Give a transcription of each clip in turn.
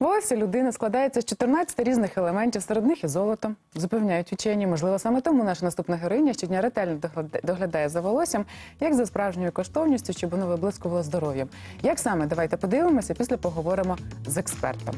Волосся людини складається з 14 різних елементів, серед них і золото. Запевняють учені. Можливо, саме тому наша наступна героїня щодня ретельно догляда- доглядає за волоссям, як за справжньою коштовністю, щоб воно виблискувало здоров'ям. Як саме давайте подивимося, після поговоримо з експертом.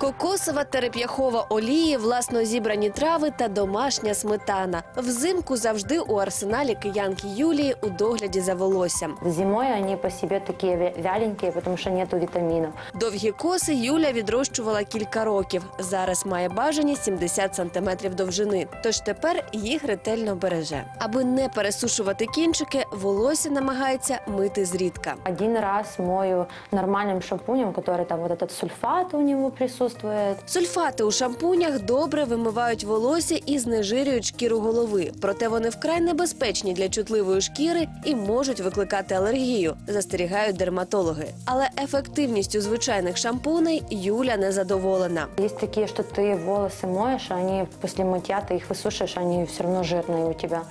Кокосова та реп'яхова олії, власно зібрані трави та домашня сметана. Взимку завжди у арсеналі киянки Юлії у догляді за волоссям. Зимой они по себе такие вя- вяленькие, потому что нету витаминов. Довгі коси Юля відрощувала кілька років. Зараз має бажані 70 сантиметрів довжини. Тож тепер їх ретельно береже. Аби не пересушувати кінчики, волосся намагається мити зрідка. Один раз мою нормальным шампунем, который там вот этот сульфат у него присутствует. Сульфати у шампунях добре вимивають волосся і знежирюють шкіру голови. Проте вони вкрай небезпечні для чутливої шкіри і можуть викликати алергію, застерігають дерматологи. Але ефективністю звичайних шампуней Юля не задоволена. Есть такие, что ты волосы моешь, а они после мытья ты их высушиваешь, они все равно жирные у тебя.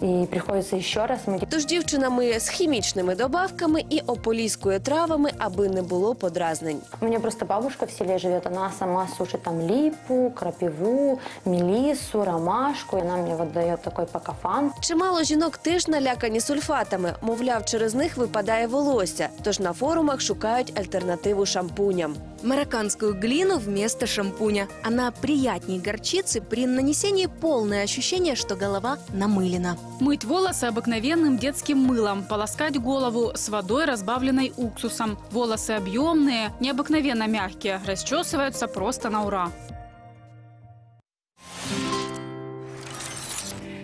И приходится еще раз мыть. Тож дівчина миє з хімічними добавками і ополіскує травами, аби не було подразнень. У меня просто бабушка в селе живет, она сама сушит там липу, крапиву, мелиссу, ромашку. И она мне вот дает такой пакофан. Чимало жінок теж налякані сульфатами. Мовляв, через них випадає волосся. Тож на форумах шукають альтернативу шампуням. Марокканскую глину вместо шампуня. Она приятнее горчицы при нанесении полное ощущение, что голова намылена. Мыть волосы обыкновенным детским мылом, полоскать голову с водой, разбавленной уксусом. Волосы объемные, необыкновенно мягкие, расчесываются просто на ура.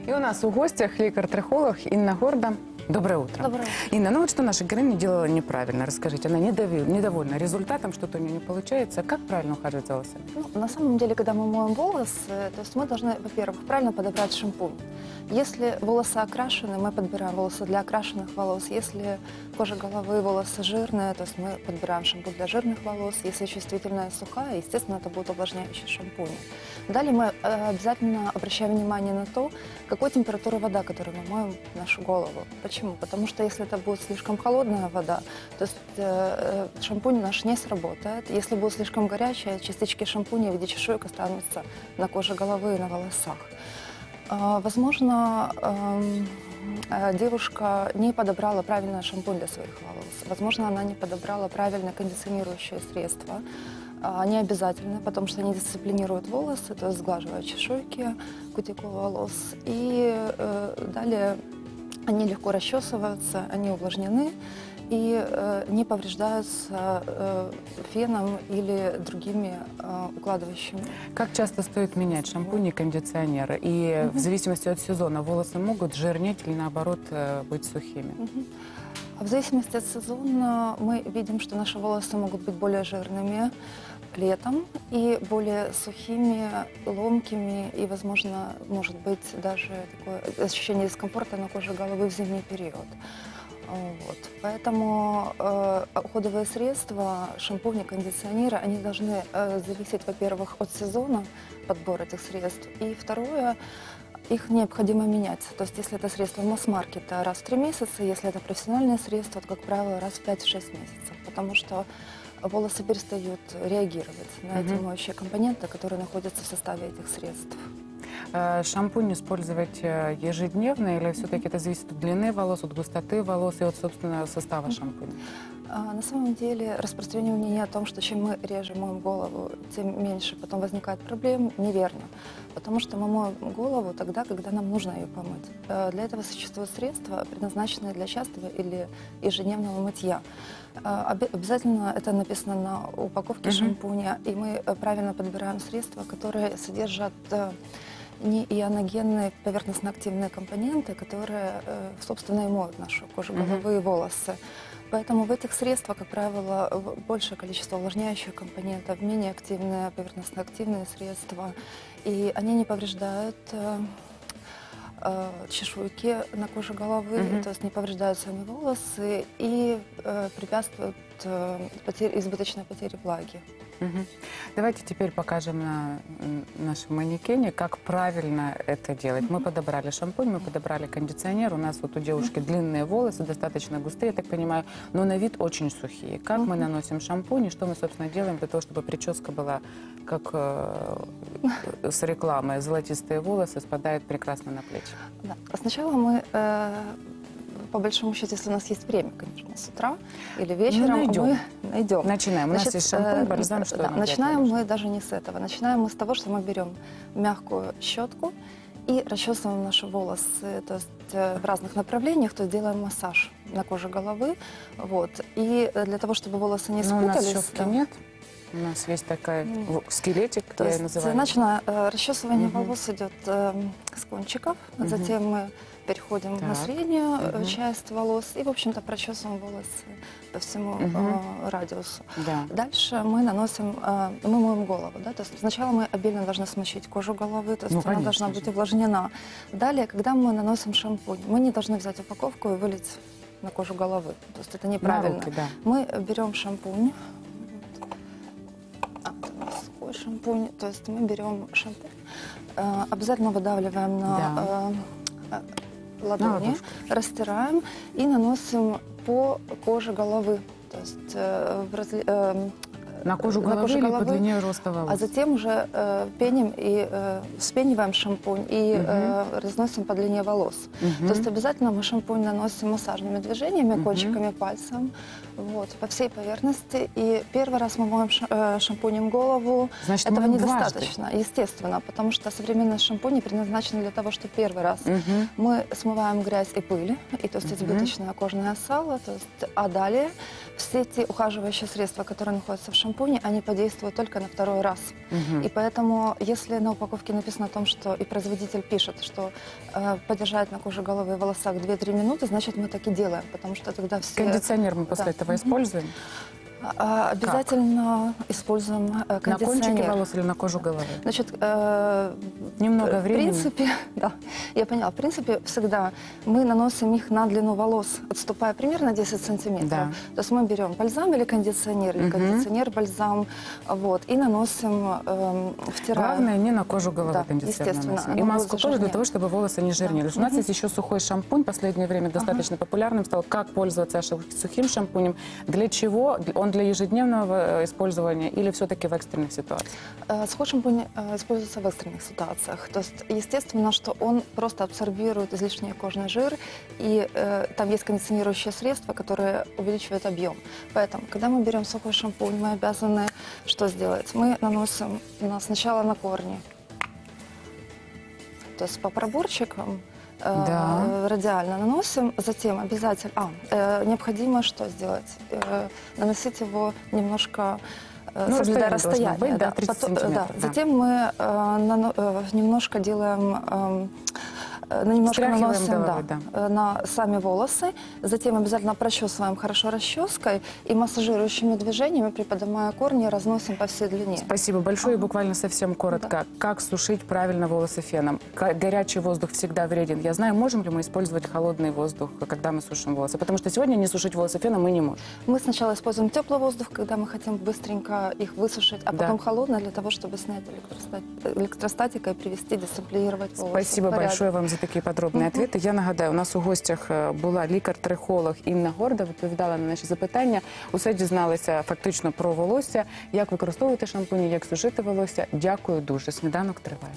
И у нас у гостях лікар-трихолог Инна Горда. Доброе утро. Доброе. Инна, ну вот что наша героиня делала неправильно? Расскажите, она недови- недовольна результатом, что-то у нее не получается. Как правильно ухаживать за волосами? Ну, на самом деле, когда мы моем волосы, то есть мы должны, во-первых, правильно подобрать шампунь. Если волосы окрашены, мы подбираем волосы для окрашенных волос. Если кожа головы, волосы жирные, то есть мы подбираем шампунь для жирных волос. Если чувствительная сухая, естественно, это будут увлажняющие шампуни. Далее мы э, обязательно обращаем внимание на то, какой температуры вода, которой мы моем нашу голову. Почему? Потому что если это будет слишком холодная вода, то есть э, э, шампунь наш не сработает. Если будет слишком горячая, частички шампуня в виде чешуек останутся на коже головы и на волосах. А, Возможно, эм, э, девушка не подобрала правильный шампунь для своих волос. Возможно, она не подобрала правильное кондиционирующее средство. А, Они обязательны, потому что они дисциплинируют волосы, то есть сглаживают чешуйки, кутикулу волос. И э, далее они легко расчесываются, они увлажнены и э, не повреждаются э, феном или другими э, укладывающими Как часто стоит менять шампуни и кондиционеры? И в зависимости от сезона волосы могут жирнеть или наоборот э, быть сухими? А В зависимости от сезона мы видим, что наши волосы могут быть более жирными летом и более сухими, ломкими и, возможно, может быть даже такое ощущение дискомфорта на коже головы в зимний период. Вот. Поэтому э, уходовые средства, шампуни, кондиционеры, они должны э, зависеть, во-первых, от сезона подбора этих средств, и второе, их необходимо менять. То есть, если это средство масс-маркета раз в три месяца, если это профессиональное средство, то, как правило, раз в 5-6 месяцев. Потому что волосы перестают реагировать на эти Мгм. моющие компоненты, которые находятся в составе этих средств. Э, Шампунь использовать э, ежедневно или все-таки это зависит от длины волос, от густоты волос и от, собственно, состава шампуня? А, На самом деле распространение мнения о том, что чем мы реже моем голову, тем меньше потом возникает проблем, неверно. Потому что мы моем голову тогда, когда нам нужно ее помыть. Э, Для этого существуют средства, предназначенные для частого или ежедневного мытья. Обязательно это написано на упаковке Мгм. шампуня, и мы правильно подбираем средства, которые содержат э, не ионогенные поверхностно-активные компоненты, которые, э, собственно, и моют нашу кожу головы и волосы. Поэтому в этих средствах, как правило, большее количество увлажняющих компонентов, менее активные, поверхностно-активные средства. И они не повреждают э, э, чешуйки на коже головы, Мгм. то есть не повреждают сами волосы и э, препятствуют э, потере- избыточной потере влаги. Давайте теперь покажем на нашем манекене, как правильно это делать. Мы подобрали шампунь, мы подобрали кондиционер. У нас вот у девушки длинные волосы, достаточно густые, я так понимаю, но на вид очень сухие. Как мы наносим шампунь и что мы, собственно, делаем для того, чтобы прическа была как э, с рекламы. Золотистые волосы спадают прекрасно на плечи. Да. Сначала мы, э, по большому счету, если у нас есть время, конечно, с утра или вечером, найдем. мы найдем. Начинаем. У нас есть шампунь, э, бальзам, что да, начинаем мы даже не с этого. Начинаем мы с того, что мы берем мягкую щетку и расчесываем наши волосы, то есть э, в разных направлениях, то есть делаем массаж на коже головы, вот. И э, для того, чтобы волосы не Но Ну, у нас спутались, щетки да, нет. У нас есть такая скелетик, То я есть называю. начиная э, расчесывание Мгм. волос идет э, с кончиков, Мгм. затем мы переходим на Так. среднюю э, Мгм. часть волос и, в общем-то, прочесываем волосы по всему Мгм. э, радиусу. Да. Дальше мы наносим, э, мы моем голову, да, то есть сначала мы обильно должны смочить кожу головы, то есть Ну, она конечно должна быть увлажнена. Далее, когда мы наносим шампунь, мы не должны взять упаковку и вылить на кожу головы, то есть это На неправильно. руки, да. Мы берем шампунь. Сухой шампунь. То есть мы берем шампунь, э, обязательно выдавливаем на Да. э, ладони, ладошку. растираем и наносим по коже головы. То есть э, в разли- э, На кожу на головы коже или по головы, длине роста волос? а затем уже э, пеним и э, вспениваем шампунь и э, разносим по длине волос. Мгм. То есть обязательно мы шампунь наносим массажными движениями, Мгм. кончиками пальцем, вот, по всей поверхности. И первый раз мы моем э, шампунем голову. Значит, Этого недостаточно, естественно, потому что современные шампуни предназначены для того, чтобы первый раз Мгм. мы смываем грязь и пыль, и то есть Мгм. избыточное кожное сало, то есть, а далее все эти ухаживающие средства, которые находятся в шампуне, они подействуют только на второй раз. Мгм. И поэтому, если на упаковке написано о том, что и производитель пишет, что э, подержать на коже головы и волосах 2-3 минуты, значит, мы так и делаем, потому что тогда все... Кондиционер мы после Да. этого используем? А, обязательно используем э, На кончике кондиционер. волос или на кожу головы? Значит, э, Немного в времени. принципе, да, я поняла. В принципе, всегда мы наносим их на длину волос, отступая примерно 10 сантиметров. Да. То есть мы берем бальзам или кондиционер, или Мгм. кондиционер, бальзам, вот, и наносим, эм, втираем. Главное, не на кожу головы Да, кондиционер естественно, И маску тоже для того, чтобы волосы не жирнились. У нас есть еще сухой шампунь, в последнее время достаточно популярным стал. Как пользоваться сухим шампунем? Для чего? Он для ежедневного э, использования или все-таки в экстренных ситуациях? Э, шампунь э, используется в экстренных ситуациях. То есть, естественно, что он просто абсорбирует излишний кожный жир, и э, там есть кондиционирующие средства, которые увеличивают объем. Поэтому, когда мы берем сухой шампунь, мы обязаны что сделать? Мы наносим на, сначала на корни, то есть по проборчикам, э, Да. радиально наносим, затем обязательно... А, э, необходимо что сделать? Э, наносить его немножко Ну, соблюдая расстояние быть, да, да. 30 Потом- да. да. Затем мы э, нано- э, немножко делаем, э, на немножко Стряхиваем наносим головой, да, э, на сами волосы, затем обязательно прочесываем хорошо расческой и массажирующими движениями, приподнимая корни, разносим по всей длине. Спасибо большое. И буквально совсем коротко. Как сушить правильно волосы феном? Горячий воздух всегда вреден. Я знаю, можем ли мы использовать холодный воздух, когда мы сушим волосы? Потому что сегодня не сушить волосы феном мы не можем. Мы сначала используем теплый воздух, когда мы хотим быстренько их высушить, а Да. потом холодный для того, чтобы снять электроста- электростатикой, привести, десимплировать волосы. Спасибо большое вам за такі подробні відповіді. Я нагадаю, у нас у гостях е, була лікар-трихолог Інна Горда, відповідала на наші запитання. Усе дізналися фактично про волосся, як використовувати шампуні, як сушити волосся. Дякую дуже. Сніданок триває.